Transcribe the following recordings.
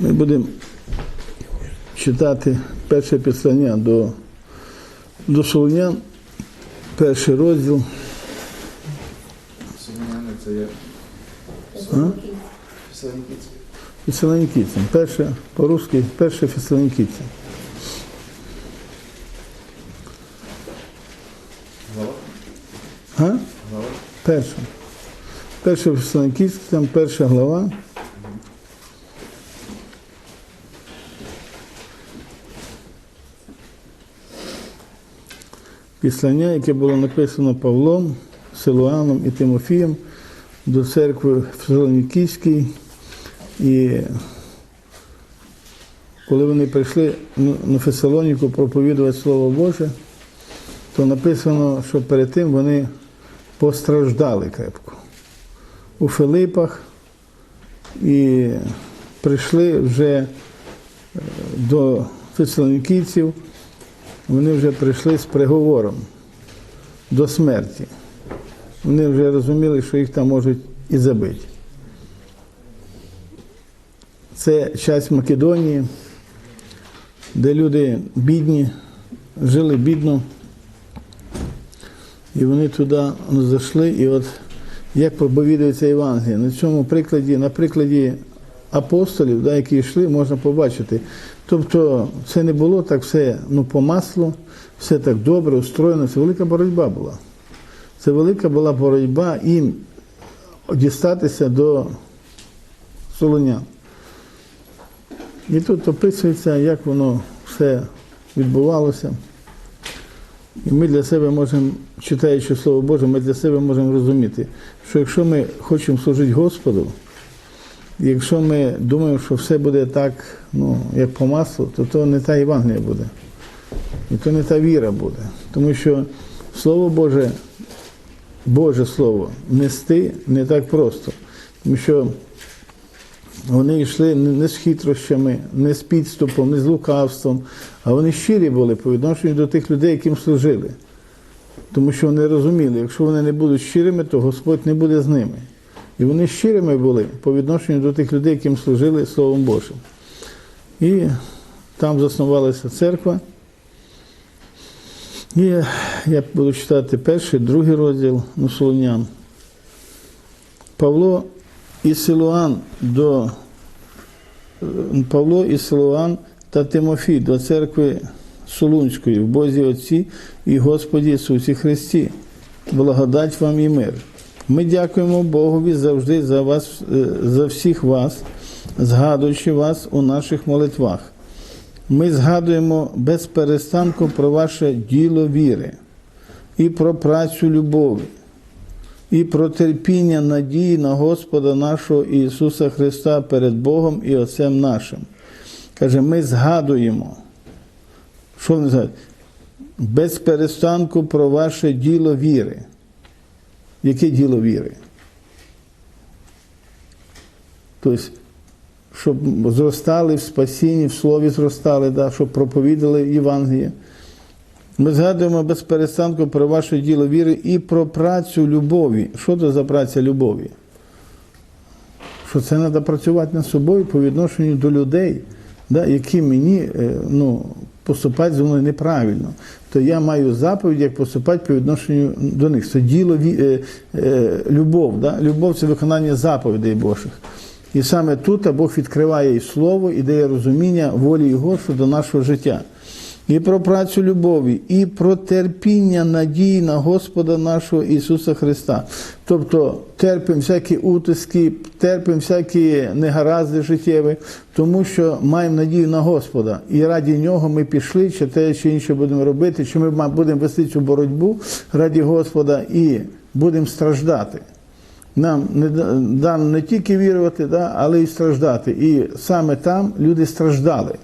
Ми будемо читати перше післання до, до Солонян, перший розділ. Солоняни це є Фесалонікійці. Перше по-русски, перше Фесалонікійцям. Глава? А? Глава? Перше. Перше Фесалонікійцям, перша глава. Післання, яке було написано Павлом, Силуаном і Тимофієм до церкви Фесалонікійській. І коли вони прийшли на Фесалоніку проповідувати Слово Боже, то написано, що перед тим вони постраждали крепко у Филипах і прийшли вже е, до фесалонікійців, вони вже прийшли з приговором до смерті. Вони вже розуміли, що їх там можуть і забити. Це часть Македонії, де люди бідні, жили бідно. І вони туди зайшли, і от як проповідується Євангеліє. На цьому прикладі, на прикладі апостолів, да, які йшли, можна побачити. Тобто це не було так все ну, по маслу, все так добре, устроєно. Це велика боротьба була. Це велика була боротьба їм дістатися до солонян. І тут описується, як воно все відбувалося. І ми для себе можемо, читаючи Слово Боже, ми для себе можемо розуміти, що якщо ми хочемо служити Господу, якщо ми думаємо, що все буде так, ну, як по маслу, то то не та Євангелія буде. І то не та віра буде. Тому що Слово Боже, Боже Слово нести не так просто. Тому що вони йшли не з хитрощами, не з підступом, не з лукавством, а вони щирі були по відношенню до тих людей, яким служили. Тому що вони розуміли, якщо вони не будуть щирими, то Господь не буде з ними. І вони щирими були по відношенню до тих людей, яким служили Словом Божим. І там заснувалася церква. І я буду читати перший, другий розділ Солонян. Павло і Силуан до Павло і Силуан та Тимофій до церкви Солунської в Бозі Отці і Господі Ісусі Христі. Благодать вам і мир. Ми дякуємо Богові завжди за вас, е, за всіх вас, згадуючи вас у наших молитвах. Ми згадуємо без перестанку про ваше діло віри і про працю любові і про терпіння надії на Господа нашого Ісуса Христа перед Богом і Отцем нашим. Каже, ми згадуємо. Що вони згадують? Без перестанку про ваше діло віри. Яке діло віри? Тобто, щоб зростали в спасінні, в слові зростали, да, щоб проповідали Євангеліє. Ми згадуємо без перестанку про ваше діло віри і про працю любові. Що це за праця любові? Що це треба працювати над собою по відношенню до людей, да, які мені е, ну, поступають зі мною неправильно. То я маю заповідь, як поступати по відношенню до них. Це діло е, е, любов. Да? Любов це виконання заповідей Божих. І саме тут Бог відкриває і слово, і дає розуміння волі Його щодо нашого життя і про працю любові, і про терпіння надії на Господа нашого Ісуса Христа. Тобто терпимо всякі утиски, терпимо всякі негаразди життєві, тому що маємо надію на Господа. І раді нього ми пішли, чи те, чи інше будемо робити, чи ми будемо вести цю боротьбу раді Господа і будемо страждати. Нам не дано не тільки вірувати, да, але й страждати. І саме там люди страждали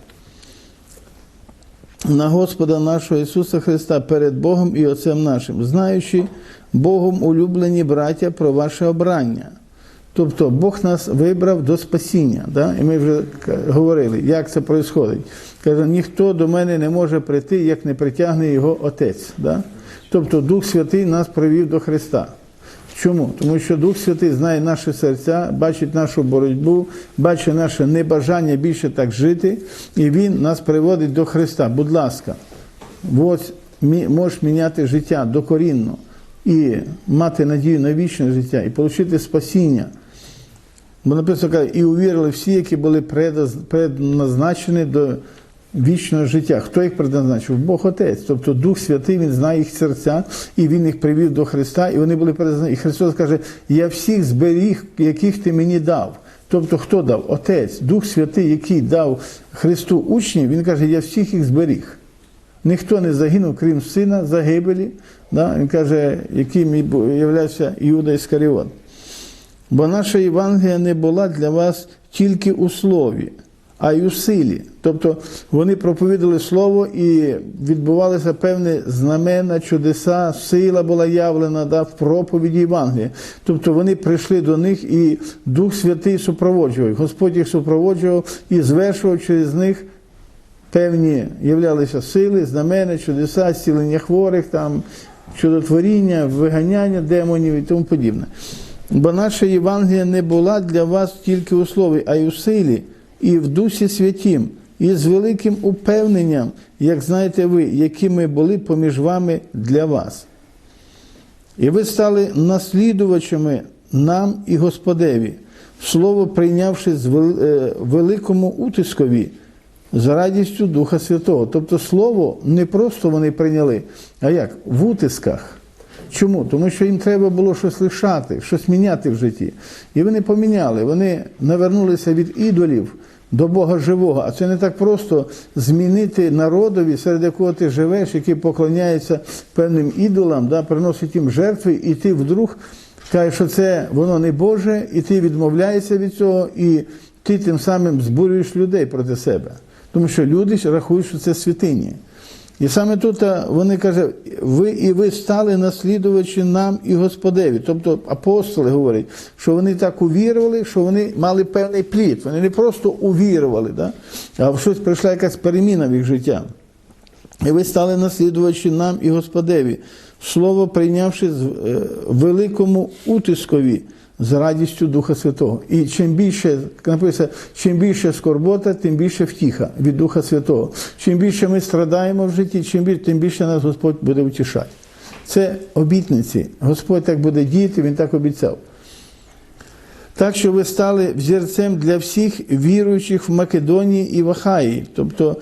на Господа нашого Ісуса Христа перед Богом і Отцем нашим, знаючи Богом улюблені браття про ваше обрання. Тобто Бог нас вибрав до спасіння. Да? І ми вже говорили, як це відбувається. Каже, ніхто до мене не може прийти, як не притягне його Отець. Да? Тобто Дух Святий нас привів до Христа. Чому? Тому що Дух Святий знає наші серця, бачить нашу боротьбу, бачить наше небажання більше так жити, і Він нас приводить до Христа. Будь ласка, ось можеш міняти життя докорінно і мати надію на вічне життя, і отримати спасіння. Бо написано, каже, і увірили всі, які були предназначені до вічного життя. Хто їх предназначив? Бог Отець. Тобто Дух Святий, Він знає їх серця, і Він їх привів до Христа, і вони були предназначені. І Христос каже, я всіх зберіг, яких ти мені дав. Тобто, хто дав? Отець, Дух Святий, який дав Христу учнів, Він каже, я всіх їх зберіг. Ніхто не загинув, крім сина загибелі. Да? Він каже, яким являвся Іуда Іскаріот. Бо наша Євангелія не була для вас тільки у слові, а й у силі. Тобто вони проповідали слово і відбувалися певні знамена, чудеса, сила була явлена да, в проповіді Євангелія. Тобто вони прийшли до них і Дух Святий супроводжував. Господь їх супроводжував і звершував через них певні являлися сили, знамена, чудеса, зцілення хворих, там, чудотворіння, виганяння демонів і тому подібне. Бо наша Євангелія не була для вас тільки у слові, а й у силі, і в Дусі Святім, і з великим упевненням, як знаєте ви, якими були поміж вами для вас. І ви стали наслідувачами нам і Господеві, слово прийнявши з е, великому утискові за радістю Духа Святого. Тобто слово не просто вони прийняли, а як? В утисках. Чому? Тому що їм треба було щось лишати, щось міняти в житті. І вони поміняли, вони навернулися від ідолів до Бога живого. А це не так просто змінити народові, серед якого ти живеш, який поклоняється певним ідолам, да, приносить їм жертви, і ти вдруг кажеш, що це воно не Боже, і ти відмовляєшся від цього, і ти тим самим збурюєш людей проти себе. Тому що люди рахують, що це святині. І саме тут вони кажуть, ви і ви стали наслідувачі нам і Господеві. Тобто апостоли говорять, що вони так увірували, що вони мали певний плід. Вони не просто увірували, да? а в щось прийшла якась переміна в їх життя. І ви стали наслідувачі нам і Господеві, слово прийнявши з е, великому утискові з радістю Духа Святого. І чим більше написано, чим більше скорбота, тим більше втіха від Духа Святого. Чим більше ми страдаємо в житті, чим більше, тим більше нас Господь буде втішати. Це обітниці. Господь так буде діяти, Він так обіцяв. Так що ви стали взірцем для всіх віруючих в Македонії і в Ахаї. Тобто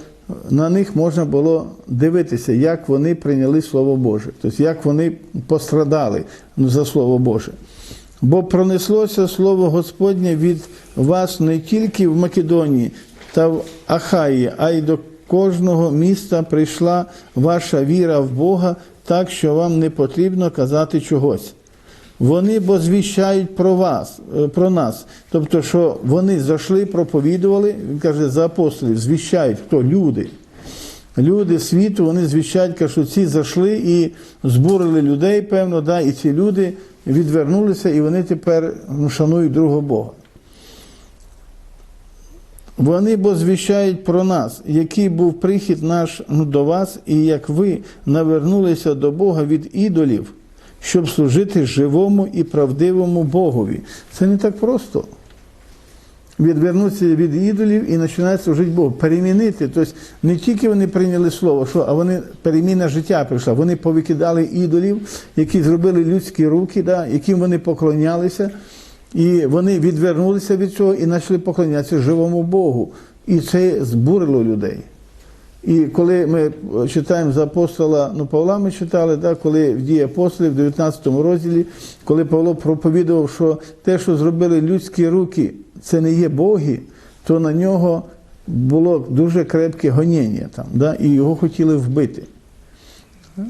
на них можна було дивитися, як вони прийняли Слово Боже, тобто як вони пострадали за Слово Боже. Бо пронеслося Слово Господнє від вас не тільки в Македонії та в Ахаї, а й до кожного міста прийшла ваша віра в Бога, так що вам не потрібно казати чогось. Вони бо звіщають про вас, е, про нас. Тобто, що вони зайшли, проповідували, він каже, за апостолів, звіщають, хто? Люди. Люди світу, вони звіщають, кажуть, ці зайшли і збурили людей, певно, да, і ці люди відвернулися, і вони тепер ну, шанують другого Бога. Вони бо звіщають про нас, який був прихід наш ну, до вас, і як ви навернулися до Бога від ідолів, щоб служити живому і правдивому Богові. Це не так просто. Відвернутися від ідолів і починати служити Богу. Перемінити. Тобто не тільки вони прийняли слово, що, а вони переміна життя прийшла. Вони повикидали ідолів, які зробили людські руки, да, яким вони поклонялися. І вони відвернулися від цього і почали поклонятися живому Богу. І це збурило людей. І коли ми читаємо за апостола ну, Павла, ми читали, да, коли в дії апостолів в 19 розділі, коли Павло проповідував, що те, що зробили людські руки, це не є боги, то на нього було дуже крепке гоніння там, да, і його хотіли вбити.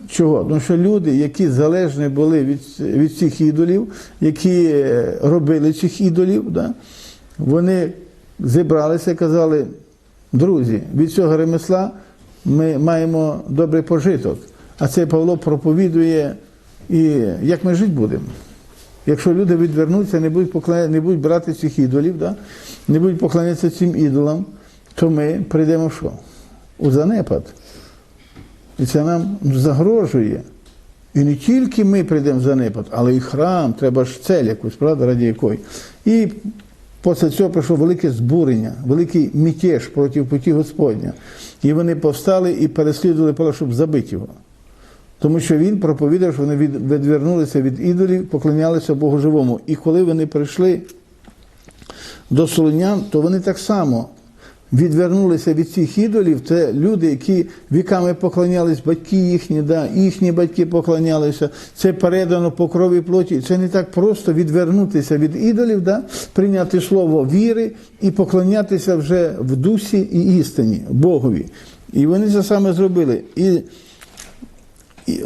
Чого? Тому що люди, які залежні були від, від цих ідолів, які е, робили цих ідолів, да, вони зібралися і казали, друзі, від цього ремесла ми маємо добрий пожиток. А цей Павло проповідує, і як ми жити будемо. Якщо люди відвернуться, не будуть поклоня... не будуть брати цих ідолів, да? не будуть поклонятися цим ідолам, то ми прийдемо в що? У занепад. І це нам загрожує. І не тільки ми прийдемо в занепад, але і храм, треба ж цель якусь, правда, раді якої. І після цього прийшло велике збурення, великий мятеж проти путі Господня. І вони повстали і переслідували щоб забити його. Тому що він проповідав, що вони відвернулися від ідолів, поклонялися Богу живому. І коли вони прийшли до солонян, то вони так само відвернулися від цих ідолів. Це люди, які віками поклонялись, батьки їхні, да, їхні батьки поклонялися. Це передано по крові плоті. Це не так просто відвернутися від ідолів, да, прийняти слово віри і поклонятися вже в дусі і істині Богові. І вони це саме зробили. І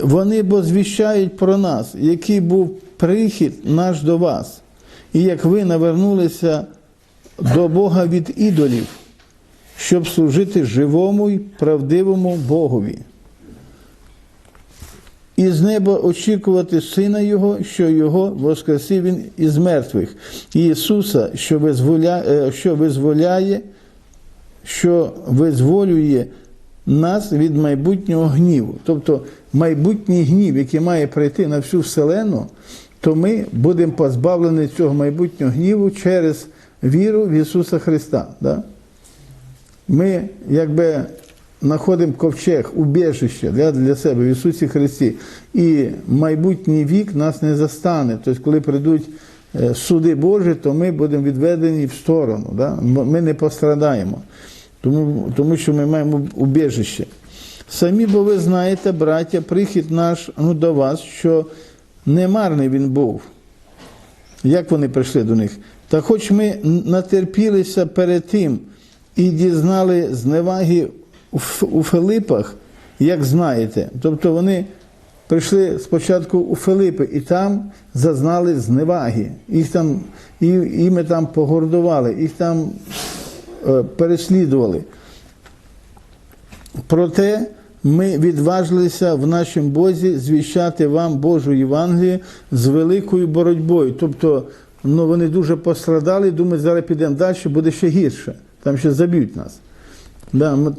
вони бо звіщають про нас, який був прихід наш до вас, і як ви навернулися до Бога від ідолів, щоб служити живому й правдивому Богові. І з неба очікувати Сина Його, що Його воскресив Він із мертвих, і Ісуса, що визволяє, е, що визволяє, що визволює нас від майбутнього гніву. Тобто майбутній гнів, який має прийти на всю вселену, то ми будемо позбавлені цього майбутнього гніву через віру в Ісуса Христа. Да? Ми якби знаходимо ковчег, убіжище для, для себе в Ісусі Христі. І майбутній вік нас не застане. Тобто, коли прийдуть е, суди Божі, то ми будемо відведені в сторону. Да? Ми не пострадаємо, тому, тому що ми маємо убіжище. Самі бо ви знаєте, браття, прихід наш ну, до вас, що немарний він був. Як вони прийшли до них? Та хоч ми натерпілися перед тим і дізнали зневаги у Филипах, як знаєте. Тобто вони прийшли спочатку у Филипи і там зазнали зневаги. Їх там, і, іми там погордували, їх там е, переслідували. Проте ми відважилися в нашому Бозі звіщати вам Божу Євангелію з великою боротьбою. Тобто, ну, вони дуже пострадали, думають, зараз підемо далі, буде ще гірше. Там ще заб'ють нас. Да, ми,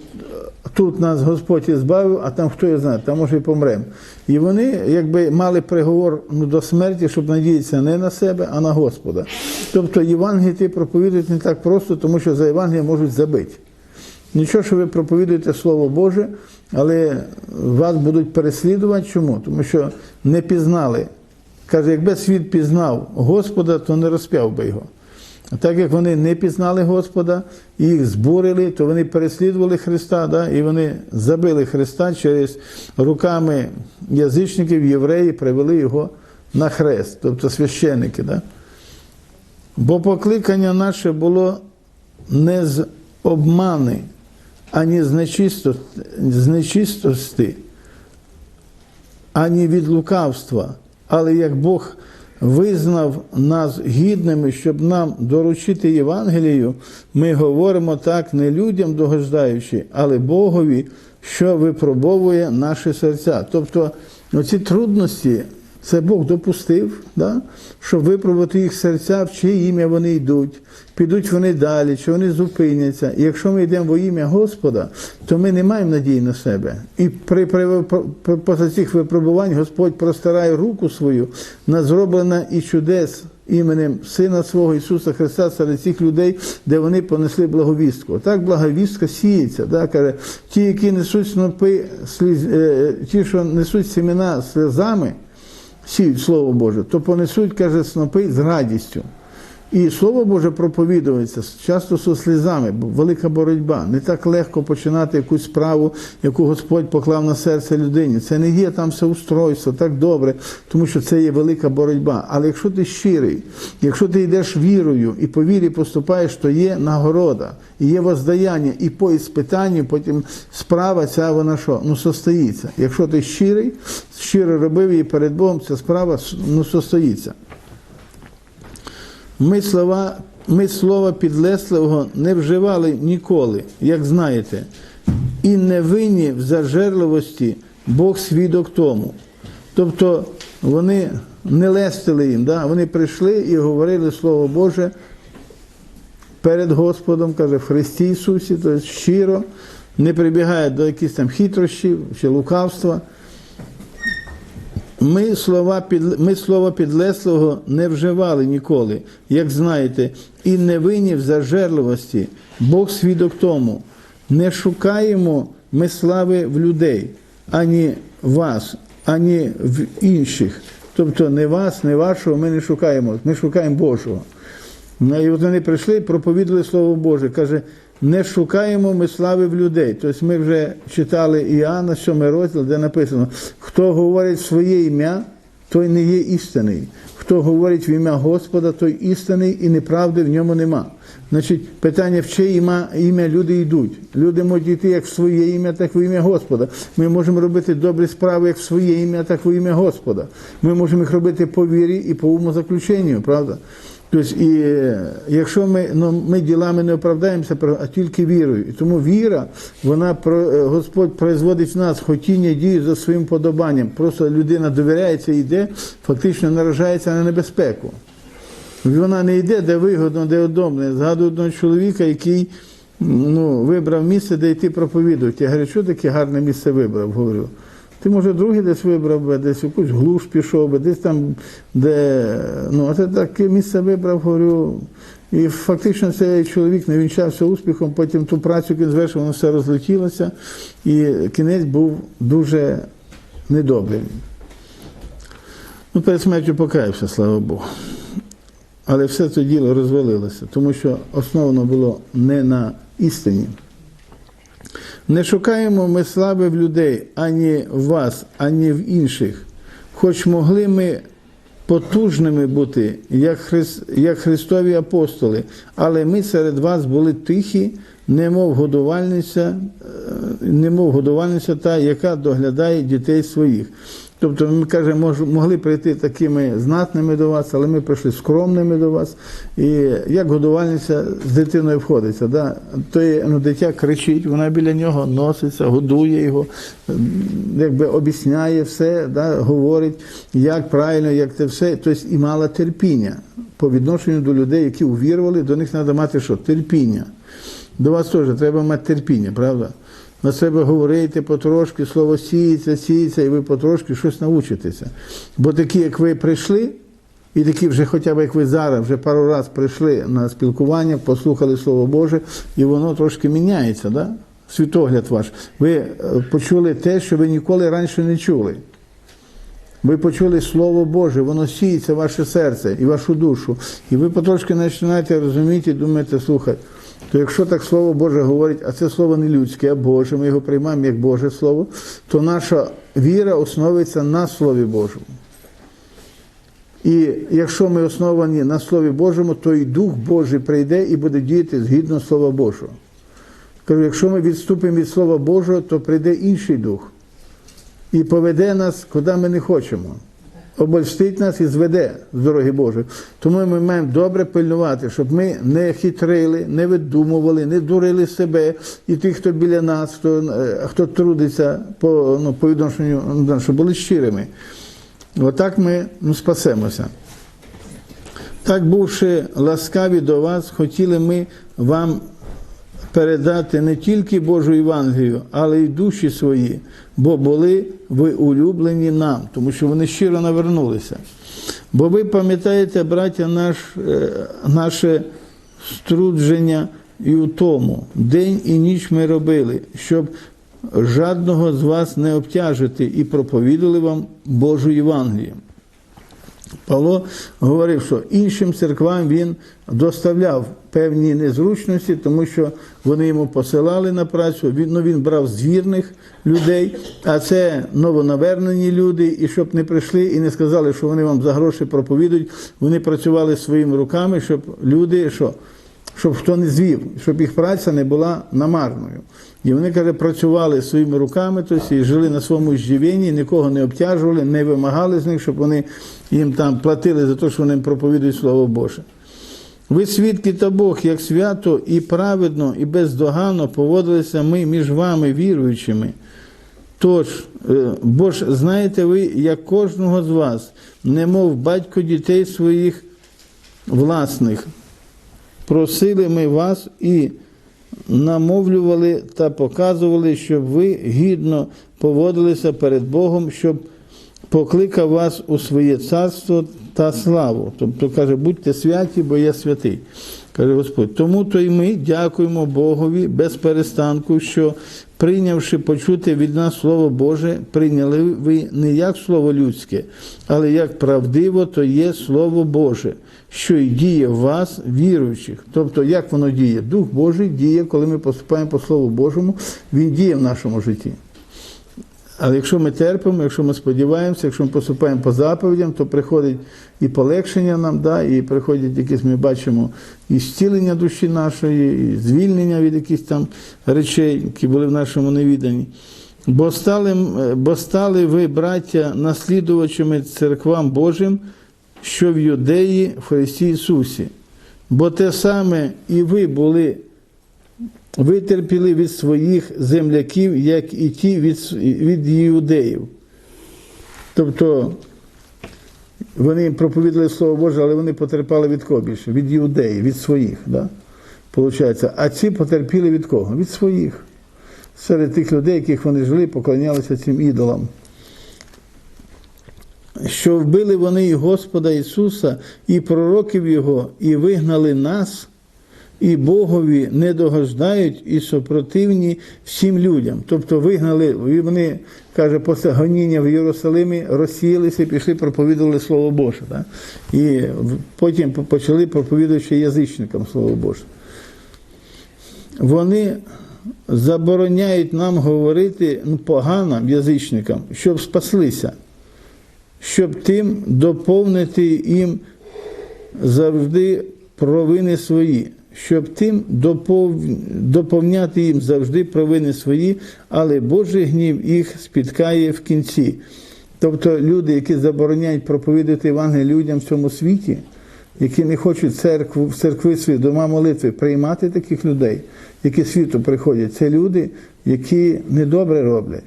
тут нас Господь і збавив, а там хто його знає, там може і помремо. І вони якби мали приговор ну, до смерті, щоб надіятися не на себе, а на Господа. Тобто Євангеліє ти проповідують не так просто, тому що за Євангеліє можуть забити. Нічого, що ви проповідуєте Слово Боже, але вас будуть переслідувати. Чому? Тому що не пізнали. Каже, якби світ пізнав Господа, то не розп'яв би його. А так як вони не пізнали Господа, і їх збурили, то вони переслідували Христа, да, і вони забили Христа через руками язичників, євреї привели його на хрест, тобто священники. Да. Бо покликання наше було не з обмани, ані з нечисто- з нечистості, ані від лукавства, але як Бог визнав нас гідними, щоб нам доручити Євангелію, ми говоримо так не людям догождаючи, але Богові, що випробовує наші серця. Тобто оці трудності це Бог допустив, да? щоб випробувати їх серця, в чиє ім'я вони йдуть, підуть вони далі, чи вони зупиняться. І якщо ми йдемо во ім'я Господа, то ми не маємо надії на себе. І при, при, при, після цих випробувань Господь простирає руку свою на зроблена і чудес іменем Сина свого Ісуса Христа серед цих людей, де вони понесли благовістку. Так благовістка сіється. Да? Каже, ті, які несуть снопи, сліз, е, ті, що несуть семена сльозами, сіють Слово Боже, то понесуть, каже, снопи з радістю. І Слово Боже проповідується часто зі слізами, бо велика боротьба. Не так легко починати якусь справу, яку Господь поклав на серце людині. Це не є там все устройство, так добре, тому що це є велика боротьба. Але якщо ти щирий, якщо ти йдеш вірою і по вірі поступаєш, то є нагорода, і є воздаяння, і по іспитанню потім справа ця вона що? Ну, состоїться. Якщо ти щирий, щиро робив її перед Богом, ця справа ну, состоїться. Ми слова, ми слова підлесливого не вживали ніколи, як знаєте, і не винні в зажерливості Бог свідок тому. Тобто вони не лестили їм, да? вони прийшли і говорили Слово Боже перед Господом, каже, в Христі Ісусі, тобто щиро, не прибігає до якихось там хитрощів чи лукавства. Ми слова, під, ми слова підлеслого не вживали ніколи, як знаєте, і не винні в зажерливості. Бог свідок тому. Не шукаємо ми слави в людей, ані вас, ані в інших. Тобто не вас, не вашого ми не шукаємо, ми шукаємо Божого. Ну, і от вони прийшли, проповідали Слово Боже. Каже, не шукаємо ми слави в людей. Тобто ми вже читали Іоанна, 7 розділ, де написано, хто говорить своє ім'я, той не є істинний. Хто говорить в ім'я Господа, той істинний і неправди в ньому нема. Значить, питання, в чиє ім'я, люди йдуть. Люди можуть йти як в своє ім'я, так в ім'я Господа. Ми можемо робити добрі справи як в своє ім'я, так в ім'я Господа. Ми можемо їх робити по вірі і по умозаключенню, правда? Тобто, і якщо ми, ну, ми ділами не оправдаємося, а тільки вірою. І тому віра, вона про е, Господь производить в нас хотіння дії за своїм подобанням. Просто людина довіряється і йде, фактично наражається на небезпеку. Вона не йде, де вигодно, де удобно. Згадую одного чоловіка, який ну, вибрав місце, де йти проповідувати. Я говорю, що таке гарне місце вибрав? Говорю. Ти, може, друге десь вибрав би, десь якусь глуш пішов би, десь там, де. Ну, а ти таке місце вибрав, говорю. І фактично цей чоловік не вінчався успіхом, потім ту працю він звершив, воно все розлетілося, і кінець був дуже недобрий. Ну, перед смертю покаявся, слава Богу. Але все це діло розвалилося, тому що основано було не на істині. Не шукаємо ми слави в людей ані в вас, ані в інших, хоч могли ми потужними бути, як, Христ, як Христові апостоли, але ми серед вас були тихі, немов годувальниця, е, немов годувальниця та, яка доглядає дітей своїх. Тобто ми кажемо, могли прийти такими знатними до вас, але ми прийшли скромними до вас. І як годувальниця з дитиною входиться, да? то є, ну, дитя кричить, вона біля нього носиться, годує його, якби об'ясняє все, да? говорить, як правильно, як це все. Тобто і мала терпіння по відношенню до людей, які увірували, до них треба мати що? Терпіння. До вас теж треба мати терпіння, правда? На себе говорити потрошки, слово сіється, сіється, і ви потрошки щось навчитеся. Бо такі, як ви прийшли, і такі вже хоча б як ви зараз, вже пару разів прийшли на спілкування, послухали Слово Боже, і воно трошки міняється, да? світогляд ваш. Ви е, почули те, що ви ніколи раніше не чули. Ви почули Слово Боже, воно сіється в ваше серце і вашу душу. І ви потрошки починаєте розуміти і думаєте, слухай, то якщо так Слово Боже говорить, а це слово не людське, а Боже, ми його приймаємо як Боже Слово, то наша віра основується на Слові Божому. І якщо ми основані на Слові Божому, то і Дух Божий прийде і буде діяти згідно Слова Божого. Кажу, якщо ми відступимо від Слова Божого, то прийде інший дух і поведе нас, куди ми не хочемо. Обольстить нас і зведе з дороги Божої. Тому ми маємо добре пильнувати, щоб ми не хитрили, не видумували, не дурили себе і тих, хто біля нас, хто, е, хто трудиться по, ну, по відношенню, щоб були щирими. Отак ми ну, спасемося. Так, бувши ласкаві до вас, хотіли ми вам передати не тільки Божу Євангелію, але й душі свої, бо були ви улюблені нам, тому що вони щиро навернулися. Бо ви пам'ятаєте, браття, наш, е, наше струдження і у тому, день і ніч ми робили, щоб жадного з вас не обтяжити і проповідали вам Божу Євангелію. Павло говорив, що іншим церквам він доставляв певні незручності, тому що вони йому посилали на працю. Він, ну, він брав з вірних людей, а це новонавернені люди, і щоб не прийшли і не сказали, що вони вам за гроші проповідують, вони працювали своїми руками, щоб люди, що, щоб хто не звів, щоб їх праця не була намарною. І вони, каже, працювали своїми руками, тобто, і жили на своєму ждівенні, нікого не обтяжували, не вимагали з них, щоб вони їм там платили за те, що вони їм проповідують Слово Боже. Ви свідки та Бог, як свято і праведно, і бездоганно поводилися ми між вами, віруючими. Тож, е, бо ж знаєте ви, як кожного з вас, немов батько дітей своїх власних, просили ми вас і намовлювали та показували, щоб ви гідно поводилися перед Богом, щоб покликав вас у своє царство та славу. Тобто каже, будьте святі, бо я святий. Каже Господь. Тому то й ми дякуємо Богові без перестанку, що прийнявши почути від нас Слово Боже, прийняли ви не як Слово людське, але як правдиво, то є Слово Боже, що й діє в вас, віруючих. Тобто, як воно діє? Дух Божий діє, коли ми поступаємо по Слову Божому, Він діє в нашому житті. Але якщо ми терпимо, якщо ми сподіваємося, якщо ми поступаємо по заповідям, то приходить і полегшення нам, да, і приходять якісь, ми бачимо, і зцілення душі нашої, і звільнення від якихось там речей, які були в нашому невіданні. Бо стали, бо стали ви, браття, наслідувачами церквам Божим, що в Юдеї в Христі Ісусі. Бо те саме і ви були витерпіли від своїх земляків, як і ті від, від іудеїв. Тобто вони проповідали Слово Боже, але вони потерпали від кого більше? Від іудеїв, від своїх. Да? Получається. А ці потерпіли від кого? Від своїх. Серед тих людей, яких вони жили, поклонялися цим ідолам. Що вбили вони і Господа Ісуса, і пророків Його, і вигнали нас, і Богові не догождають і супротивні всім людям. Тобто вигнали, і вони, каже, після гоніння в Єрусалимі розсіялися пішли, проповідували Слово Боже. Так? І потім почали проповідувати язичникам Слово Боже. Вони забороняють нам говорити ну, погано язичникам, щоб спаслися, щоб тим доповнити їм завжди провини свої, щоб тим допов- доповняти їм завжди провини свої, але Божий гнів їх спіткає в кінці. Тобто люди, які забороняють проповідати Євангелію людям в цьому світі, які не хочуть церкву, в церкви свої дома молитви приймати таких людей, які світу приходять, це люди, які недобре роблять.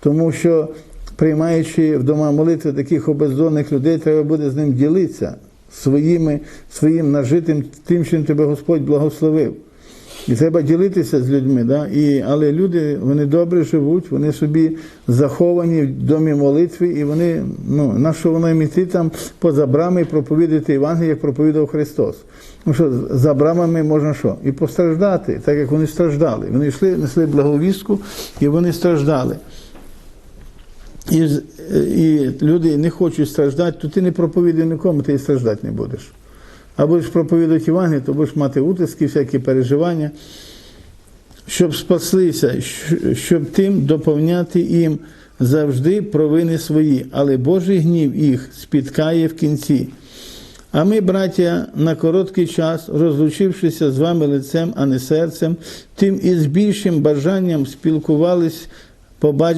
Тому що, приймаючи в дома молитви таких обездонних людей, треба буде з ним ділитися своїми, своїм нажитим тим, чим тебе Господь благословив. І треба ділитися з людьми. Да? І, але люди вони добре живуть, вони собі заховані в домі молитви, і вони, ну, на що воно їм іти там поза брами і проповідати Євангеліє, як проповідав Христос. Ну що, за брамами можна що? І постраждати, так як вони страждали. Вони йшли, несли благовістку, і вони страждали. І, і люди не хочуть страждати, то ти не проповідуй нікому, ти і страждати не будеш. А будеш проповідувати Євангеліє, то будеш мати утиски, всякі переживання, щоб спаслися, щоб тим доповняти їм завжди провини свої, але Божий гнів їх спіткає в кінці. А ми, браття, на короткий час, розлучившися з вами лицем, а не серцем, тим і з більшим бажанням спілкувались, побач...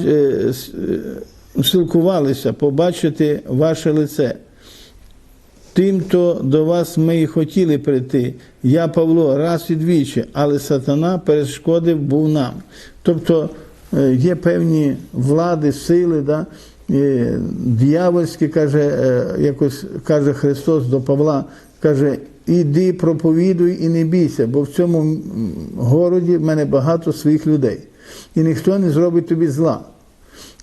спілкувалися побачити ваше лице. Тим-то до вас ми і хотіли прийти. Я, Павло, раз і двічі, але сатана перешкодив був нам. Тобто е, є певні влади, сили, да? е, дьявольські, каже, е, якось каже Христос до Павла, каже, іди проповідуй і не бійся, бо в цьому городі в мене багато своїх людей. І ніхто не зробить тобі зла.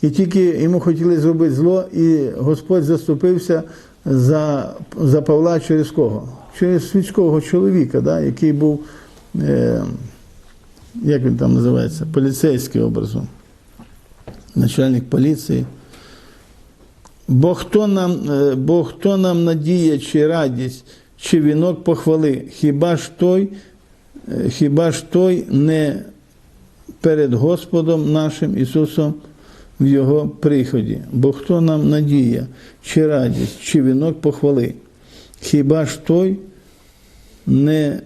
І тільки йому хотіли зробити зло, і Господь заступився за, за Павла через кого? Через світського чоловіка, да, який був, е, як він там називається, поліцейський образом, начальник поліції. Бо хто нам, е, бо хто нам надія чи радість, чи вінок похвали, хіба ж той, е, хіба ж той не перед Господом нашим Ісусом в Його приході. Бо хто нам надія, чи радість, чи вінок похвали? Хіба ж той не,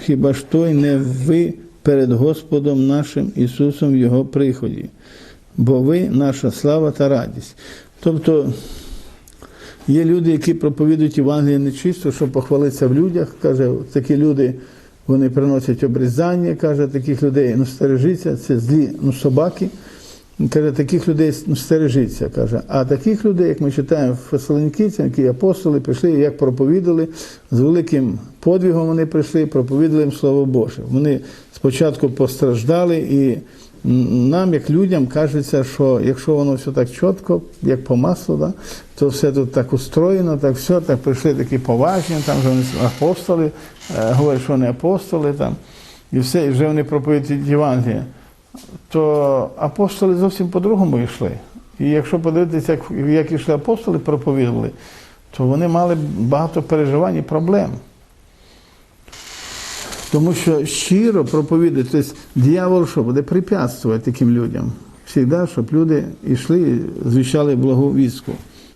хіба ж той не ви перед Господом нашим Ісусом в Його приході? Бо ви наша слава та радість. Тобто є люди, які проповідують Євангеліє нечисто, щоб похвалитися в людях. Каже, такі люди вони приносять обрізання, каже, таких людей ну стережіться, це злі ну, собаки. Каже, таких людей ну, стережіться, каже. А таких людей, як ми читаємо в Фесалонікійцям, які апостоли прийшли, як проповідали, з великим подвигом вони прийшли, проповідали їм Слово Боже. Вони спочатку постраждали і Нам, як людям, кажеться, що якщо воно все так чітко, як по маслу, да, то все тут так устроєно, так все, так прийшли такі поважні, там вже вони апостоли, е, говорять, що вони апостоли там, і все, і вже вони проповідують Євангелія. То апостоли зовсім по-другому йшли. І якщо подивитися, як, як йшли апостоли, проповідували, то вони мали багато переживань і проблем. Тому що щиро проповідати, тобто дьявол що буде препятствувати таким людям. Всігда, щоб люди йшли і звіщали благу вістку.